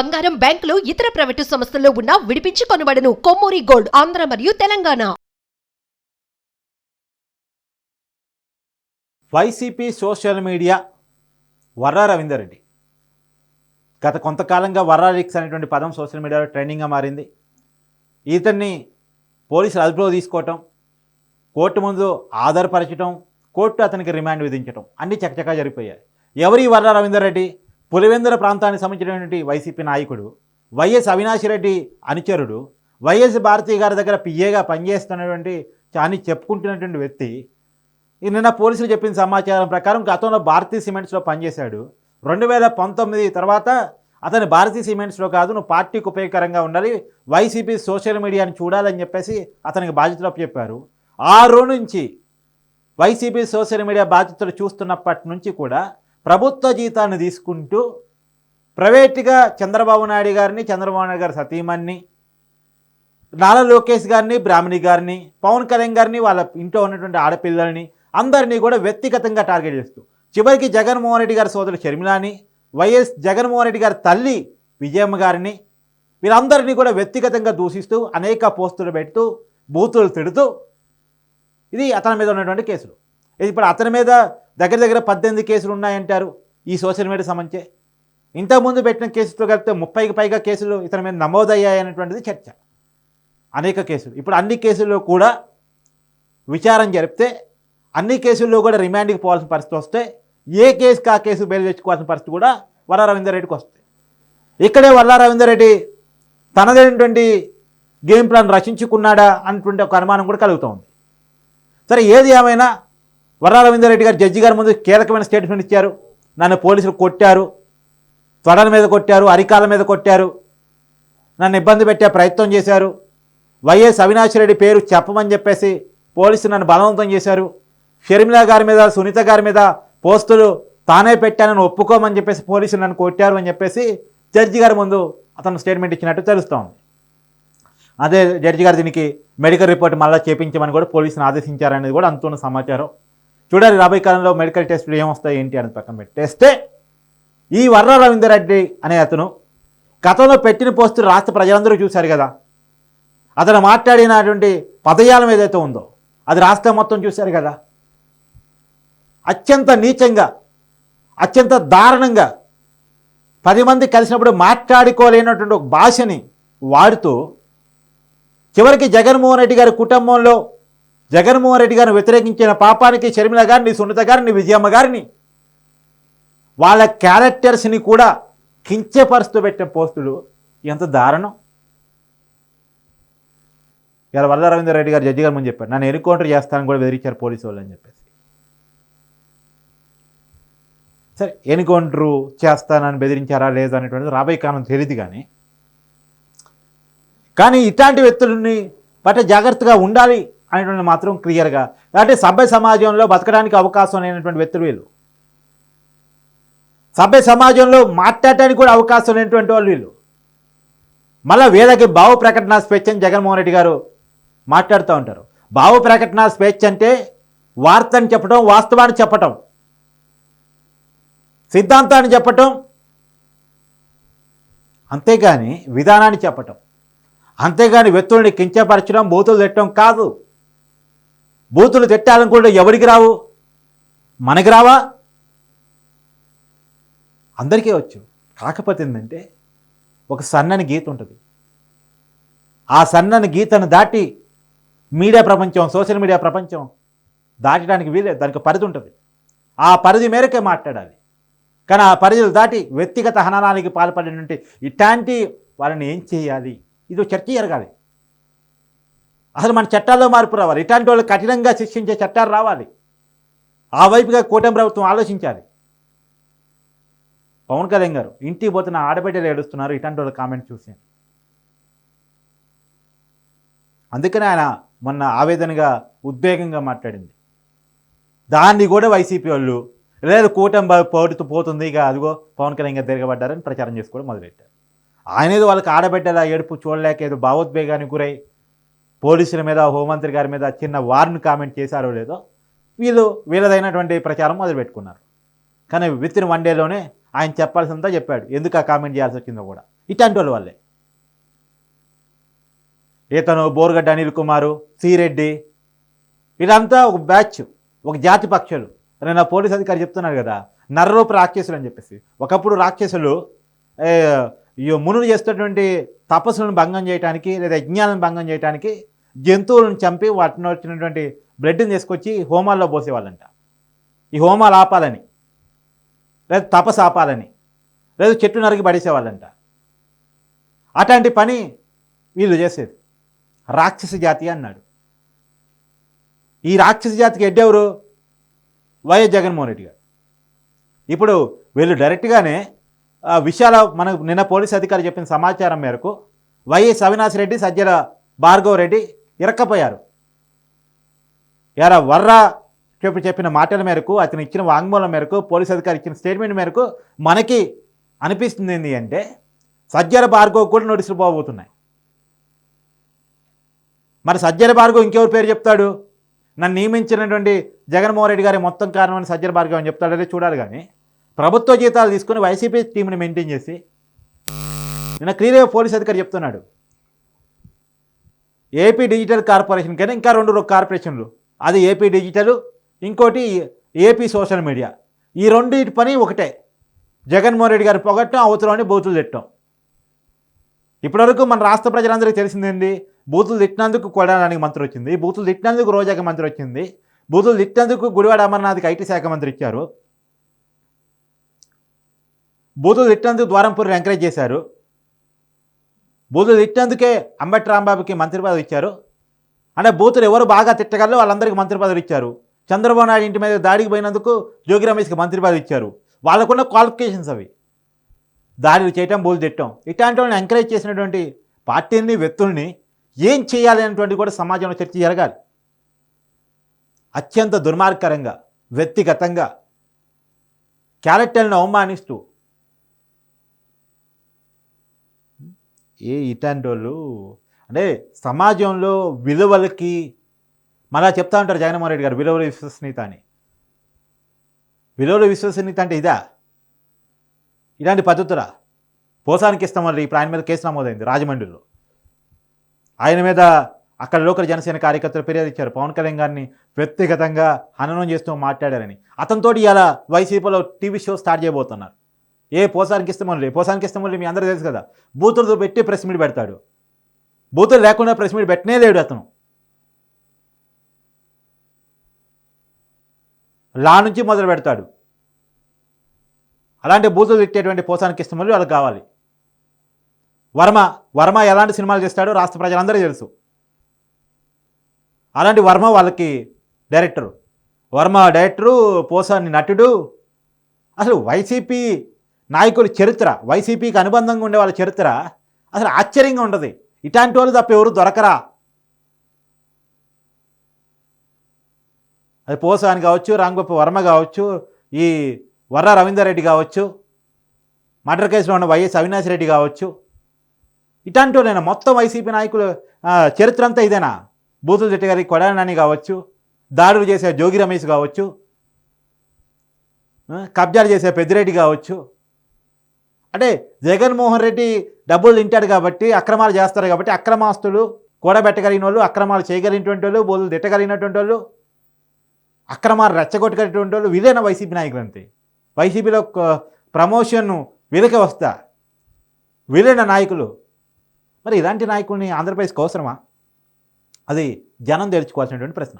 బంగారం బ్యాంకులు ఇతర ప్రైవేటు సంస్థల్లో ఉన్న విడిపించి కొనబడను. కొమ్మూరి గోల్డ్ ఆంధ్ర మరియు Telangana. YCP social media Varra Ravinder Reddy గత కొంతకాలంగా వర్రా రిక్స్ అనేటువంటి పదం సోషల్ మీడియాలో ట్రెండింగ్గా మారింది. ఇతన్ని పోలీసులు అదుపులో తీసుకోవటం కోర్టు ముందు ఆధారపరచడం కోర్టు అతనికి రిమాండ్ విధించడం అన్నీ చకచకా జరిగిపోయాయి. ఎవరి వర్రా రవీందర్ రెడ్డి పులివెందుల ప్రాంతానికి సంబంధించినటువంటి వైసీపీ నాయకుడు వైఎస్ అవినాష్ రెడ్డి అనుచరుడు వైఎస్ భారతీయ గారి దగ్గర పిఏగా పనిచేస్తున్నటువంటి అని చెప్పుకుంటున్నటువంటి వ్యక్తి ఈ నిన్న పోలీసులు చెప్పిన సమాచారం ప్రకారం గతంలో భారతీ సిమెంట్స్లో పనిచేశాడు. రెండు వేల పంతొమ్మిది తర్వాత అతని భారతీ సిమెంట్స్లో కాదు నువ్వు పార్టీకి ఉపయోగకరంగా ఉండాలి వైసీపీ సోషల్ మీడియాని చూడాలని చెప్పేసి అతనికి బాధ్యతలు చెప్పారు ఆ రోజు నుంచి వైసీపీ సోషల్ మీడియా బాధ్యతలు చూస్తున్నప్పటి నుంచి కూడా ప్రభుత్వ జీతాన్ని తీసుకుంటూ ప్రైవేట్గా చంద్రబాబు నాయుడు గారిని చంద్రబాబు నాయుడు గారి సతీమణ్ణి నారా లోకేష్ గారిని బ్రాహ్మణి గారిని పవన్ కళ్యాణ్ గారిని వాళ్ళ ఇంట్లో ఉన్నటువంటి ఆడపిల్లల్ని అందరినీ కూడా వ్యక్తిగతంగా టార్గెట్ చేస్తూ చివరికి జగన్మోహన్ రెడ్డి గారి సోదరుడు షర్మిలాని వైఎస్ జగన్మోహన్ రెడ్డి గారి తల్లి విజయమ్మ గారిని వీరందరినీ కూడా వ్యక్తిగతంగా దూషిస్తూ అనేక పోస్టులు పెడుతూ బూతులు తిడుతూ ఇది అతని మీద ఉన్నటువంటి కేసులు. ఇది ఇప్పుడు అతని మీద దగ్గర దగ్గర పద్దెనిమిది కేసులు ఉన్నాయంటారు ఈ సోషల్ మీడియా సంబంధించే. ఇంతకుముందు పెట్టిన కేసులతో కలిపితే ముప్పైకి పైగా కేసులు ఇతని మీద నమోదయ్యాయనేటువంటిది చర్చ. అనేక కేసులు. ఇప్పుడు అన్ని కేసుల్లో కూడా విచారం జరిపితే అన్ని కేసుల్లో కూడా రిమాండ్కి పోవాల్సిన పరిస్థితి వస్తే ఏ కేసుకి ఆ కేసు బెయిల్ తెచ్చుకోవాల్సిన పరిస్థితి కూడా వల్ల రవీందర్ రెడ్డికి వస్తుంది. ఇక్కడే వల్ల రవీందర్ రెడ్డి తనదైనటువంటి గేమ్ ప్లాన్ రచించుకున్నాడా అన్నటువంటి ఒక అనుమానం కూడా కలుగుతోంది. సరే ఏది ఏమైనా వర్రా రవీందర్ రెడ్డి గారు జడ్జి గారి ముందు కీలకమైన స్టేట్మెంట్ ఇచ్చారు. నన్ను పోలీసులు కొట్టారు. తొడల మీద కొట్టారు. అరికాల మీద కొట్టారు. నన్ను ఇబ్బంది పెట్టే ప్రయత్నం చేశారు. వైఎస్ అవినాష్ రెడ్డి పేరు చెప్పమని చెప్పేసి పోలీసులు నన్ను బలవంతం చేశారు. షర్మిల గారి మీద సునీత గారి మీద పోస్టులు తానే పెట్టానని ఒప్పుకోమని చెప్పేసి పోలీసులు నన్ను కొట్టారు అని చెప్పేసి జడ్జి గారి ముందు అతను స్టేట్మెంట్ ఇచ్చినట్టు తెలుస్తోంది. అదే జడ్జి గారు దీనికి మెడికల్ రిపోర్ట్ మళ్ళీ చేపించమని కూడా పోలీసులు ఆదేశించారనేది కూడా అంతున్న సమాచారం. చూడాలి రాబోయే కాలంలో మెడికల్ టెస్టులు ఏమొస్తాయి ఏంటి అనేది పక్కన పెట్టేస్తే ఈ వర్ర రవీందర్ రెడ్డి అనే అతను గతంలో పెట్టిన పోస్టు రాష్ట్ర ప్రజలందరూ చూశారు కదా. అతను మాట్లాడినటువంటి పదజాలం ఏదైతే ఉందో అది రాష్ట్రం మొత్తం చూశారు కదా. అత్యంత నీచంగా అత్యంత దారుణంగా పది మంది కలిసినప్పుడు మాట్లాడుకోలేనటువంటి ఒక భాషని వాడుతూ చివరికి జగన్మోహన్ రెడ్డి గారి కుటుంబంలో జగన్మోహన్ రెడ్డి గారిని వ్యతిరేకించిన పాపానికి షర్మిల గారిని సునీత గారిని విజయమ్మ గారిని వాళ్ళ క్యారెక్టర్స్ని కూడా కించపరుస్తూ పెట్టిన పోస్టులు ఎంత దారుణం. ఇలా వరద రవీంద్ర రెడ్డి గారు జడ్జి గారు ముందు చెప్పారు నన్ను ఎన్కౌంటర్ చేస్తానని కూడా బెదిరించారు పోలీసు వాళ్ళు అని చెప్పేసి. సరే ఎన్కౌంటరు చేస్తానని బెదిరించారా లేదా అనేటువంటిది రాబోయే కాలం తెలియదు కానీ. కానీ ఇట్లాంటి వ్యక్తులని పట్ల జాగ్రత్తగా ఉండాలి. అనేటువంటి మాత్రం క్లియర్గా. కాబట్టి సభ్య సమాజంలో బతకడానికి అవకాశం లేనటువంటి వ్యక్తులు వీళ్ళు. సభ్య సమాజంలో మాట్లాడటానికి కూడా అవకాశం లేనటువంటి వాళ్ళు వీళ్ళు. మళ్ళీ వీళ్ళకి భావ ప్రకటన స్వేచ్ఛ అని జగన్మోహన్ రెడ్డి గారు మాట్లాడుతూ ఉంటారు. భావ ప్రకటన స్వేచ్ఛ అంటే వార్తని చెప్పడం వాస్తవాన్ని చెప్పటం. సిద్ధాంతాన్ని చెప్పటం. అంతేగాని విధానాన్ని చెప్పటం. అంతేగాని వ్యక్తుల్ని కించపరచడం బూతులు తిట్టడం కాదు. బూతులు తిట్టాలనుకుంటే ఎవరికి రావు? మనకి రావా? అందరికీ వచ్చు. కాకపోతే ఏంటంటే ఒక సన్నని గీత ఉంటుంది. ఆ సన్నని గీతను దాటి మీడియా ప్రపంచం సోషల్ మీడియా ప్రపంచం దాటడానికి వీలే దానికి పరిధి ఉంటుంది. ఆ పరిధి మేరకే మాట్లాడాలి. కానీ ఆ పరిధులు దాటి వ్యక్తిగత హననానికి పాల్పడినటువంటి ఇట్లాంటి వాళ్ళని ఏం చేయాలి? ఇది చర్చ జరగాలి. అసలు మన చట్టాల్లో మార్పు రావాలి. ఇట్లాంటి వాళ్ళు కఠినంగా శిక్షించే చట్టాలు రావాలి. ఆ వైపుగా కూటమి ప్రభుత్వం ఆలోచించాలి. పవన్ కళ్యాణ్ గారు ఇంటికి పోతున్న ఆడబిడ్డలు ఏడుస్తున్నారు. ఇట్లాంటి వాళ్ళు కామెంట్ చూసాను అందుకనే ఆయన మొన్న ఆవేదనగా ఉద్వేగంగా మాట్లాడింది. దాన్ని కూడా వైసీపీ వాళ్ళు లేదు కూటమి బ- పోతుంది ఇక అదిగో పవన్ కళ్యాణ్ గారు తిరగబడ్డారని ప్రచారం చేసుకోవడం మొదలెట్టారు. ఆయన ఏదో వాళ్ళకి ఆడబిడ్డల ఏడుపు చూడలేక ఏదో భావోద్వేగానికి గురై పోలీసుల మీద హోంమంత్రి గారి మీద చిన్న వార్న్ కామెంట్ చేశారో లేదో వీళ్ళు వీళ్ళదైనటువంటి ప్రచారం మొదలుపెట్టుకున్నారు. కానీ విత్ ఇన్ వన్ డేలోనే ఆయన చెప్పాల్సిందా చెప్పాడు. ఎందుకు ఆ కామెంట్ చేయాల్సి వచ్చిందో కూడా. ఇట్లాంటి వాళ్ళ వాళ్ళే. ఇతను బోరుగడ్డ అనిల్ కుమారు సిరెడ్డి ఇదంతా ఒక బ్యాచ్ ఒక జాతి పక్షులు. నేను నా పోలీస్ అధికారి చెప్తున్నారు కదా నర్రూపు రాక్షసులు అని చెప్పేసి. ఒకప్పుడు రాక్షసులు మునులు చేస్తున్నటువంటి తపస్సులను భంగం చేయడానికి లేదా యజ్ఞాలను భంగం చేయడానికి జంతువులను చంపి వాటిని వచ్చినటువంటి బ్లడ్ని తీసుకొచ్చి హోమాల్లో పోసేవాళ్ళంట. ఈ హోమాలు ఆపాలని లేదా తపస్సు ఆపాలని లేదా చెట్టు నరికి పడేసేవాళ్ళంట. అట్లాంటి పని వీళ్ళు చేసేది. రాక్షస జాతి అన్నాడు. ఈ రాక్షస జాతికి ఎడ్డెవరు? వైఎస్ జగన్మోహన్ రెడ్డి గారు. ఇప్పుడు వీళ్ళు డైరెక్ట్గానే విషయాల మనకు నిన్న పోలీస్ అధికారి చెప్పిన సమాచారం మేరకు వైఎస్ అవినాష్ రెడ్డి సజ్జల భార్గవ్ రెడ్డి ఇరక్కపోయారు. యారా వర్రా చెప్పి చెప్పిన మాటల మేరకు అతను ఇచ్చిన వాంగ్మూలం మేరకు పోలీస్ అధికారి ఇచ్చిన స్టేట్మెంట్ మేరకు మనకి అనిపిస్తుంది ఏంటి అంటే సజ్జల భార్గవ్ కూడా నోటీసులు పోబోతున్నాయి. మరి సజ్జల భార్గవ్ ఇంకెవరి పేరు చెప్తాడు? నన్ను నియమించినటువంటి జగన్మోహన్ రెడ్డి గారి మొత్తం కారణమని సజ్జర భార్గవ్ అని చెప్తాడనే చూడాలి కానీ ప్రభుత్వ జీతాలు తీసుకుని వైసీపీ టీంని మెయింటైన్ చేసి నిన్న క్లియర్గా పోలీస్ అధికారి చెప్తున్నాడు. ఏపీ డిజిటల్ కార్పొరేషన్ కానీ ఇంకా రెండు కార్పొరేషన్లు. అది ఏపీ డిజిటల్ ఇంకోటి ఏపీ సోషల్ మీడియా ఈ రెండింటి పని ఒకటే. జగన్మోహన్ రెడ్డి గారు పొగట్టం అవతలని బూతులు తిట్టం. ఇప్పటివరకు మన రాష్ట్ర ప్రజలందరికీ తెలిసిందండి బూతులు తిట్టినందుకు కొడడానికి మంత్రి వచ్చింది. బూతులు తిట్టినందుకు రోజాకి మంత్రి వచ్చింది. బూతులు తిట్టినందుకు గుడివాడ అమర్నాథ్కి ఐటీ శాఖ మంత్రి ఇచ్చారు. బూతులు తిట్టినందుకు ద్వారంపూర్ని ఎంకరేజ్ చేశారు. బూతులు తిట్టినందుకే అంబటి రాంబాబుకి మంత్రి పదవి ఇచ్చారు. అంటే బూతులు ఎవరు బాగా తిట్టగలరు వాళ్ళందరికీ మంత్రి పదవి ఇచ్చారు. చంద్రబాబు నాయుడు ఇంటి మీద దాడికి పోయినందుకు జోగి రమేష్కి మంత్రి పదవి ఇచ్చారు. వాళ్ళకున్న క్వాలిఫికేషన్స్ అవి. దాడులు చేయటం బూతులు తిట్టడం. ఇట్లాంటి వాళ్ళని ఎంకరేజ్ చేసినటువంటి పార్టీని వ్యక్తుల్ని ఏం చేయాలి అనేటువంటి కూడా సమాజంలో చర్చ జరగాలి. అత్యంత దుర్మార్గకరంగా వ్యక్తిగతంగా క్యారెక్టర్లను అవమానిస్తూ ఏ ఇట్లాంటి వాళ్ళు అంటే సమాజంలో విలువలకి మళ్ళా చెప్తా ఉంటారు జగన్మోహన్ రెడ్డి గారు విలువల విశ్వసనీయత అని. విలువల విశ్వసనీయత అంటే ఇదా? ఇలాంటి పద్ధతురా పోసానికి ఇస్తాం మళ్ళీ ఇప్పుడు ఆయన మీద కేసు నమోదైంది రాజమండ్రిలో. ఆయన మీద అక్కడ లోకల్ జనసేన కార్యకర్తలు ఫిర్యాదు ఇచ్చారు. పవన్ కళ్యాణ్ గారిని వ్యక్తిగతంగా హననం చేస్తూ మాట్లాడారని. అతనితోటి ఇలా వైసీపీలో టీవీ షో స్టార్ట్ చేయబోతున్నారు. ఏ పోసానికి ఇస్తామని పోసానికి ఇస్తామని మీ అందరూ తెలుసు కదా. బూతులతో పెట్టి ప్రెస్ మీట్ పెడతాడు. బూతులు లేకుండా ప్రెస్ మీట్ పెట్టనే లేడు అతను. లా నుంచి మొదలు పెడతాడు. అలాంటి బూతులు తిట్టేటువంటి పోసానికి ఇష్టమల్లి వాళ్ళకి కావాలి. వర్మ వర్మ ఎలాంటి సినిమాలు చేస్తాడో రాష్ట్ర ప్రజలందరూ తెలుసు. అలాంటి వర్మ వాళ్ళకి డైరెక్టరు వర్మ డైరెక్టరు పోసాని నటుడు. అసలు వైసీపీ నాయకుల చరిత్ర వైసీపీకి అనుబంధంగా ఉండే వాళ్ళ చరిత్ర అసలు ఆశ్చర్యంగా ఉంటుంది ఇట్లాంటి వాళ్ళు తప్ప ఎవరు దొరకరా? అది పోసాని కావచ్చు రాంగొప్ప వర్మ కావచ్చు ఈ వర్ర రవీందర్ రెడ్డి కావచ్చు మర్డర్ కేసులో ఉన్న వైఎస్ అవినాష్ రెడ్డి కావచ్చు. ఇట్లాంటి వాళ్ళైనా మొత్తం వైసీపీ నాయకులు చరిత్ర అంతా ఇదేనా? బూతుల జట్టి గారి కొడాలని కావచ్చు దాడులు చేసే జోగి రమేష్ కావచ్చు కబ్జాలు చేసే పెద్దిరెడ్డి కావచ్చు అంటే జగన్మోహన్ రెడ్డి డబ్బులు తింటాడు కాబట్టి అక్రమాలు చేస్తారు కాబట్టి అక్రమాస్తులు కూడబెట్టగలిగిన వాళ్ళు అక్రమాలు చేయగలిగినటువంటి వాళ్ళు బోధులు తిట్టగలిగినటువంటి వాళ్ళు అక్రమాలు రెచ్చగొట్టగలిగినటువంటి వాళ్ళు వీళ్ళైన వైసీపీ నాయకులు అంతే. వైసీపీలో ప్రమోషన్ వీళ్ళకే వస్తా. వీళ్ళైన నాయకులు. మరి ఇలాంటి నాయకుల్ని ఆంధ్రప్రదేశ్కి అవసరమా? అది జనం తెలుసుకోవాల్సినటువంటి ప్రశ్న.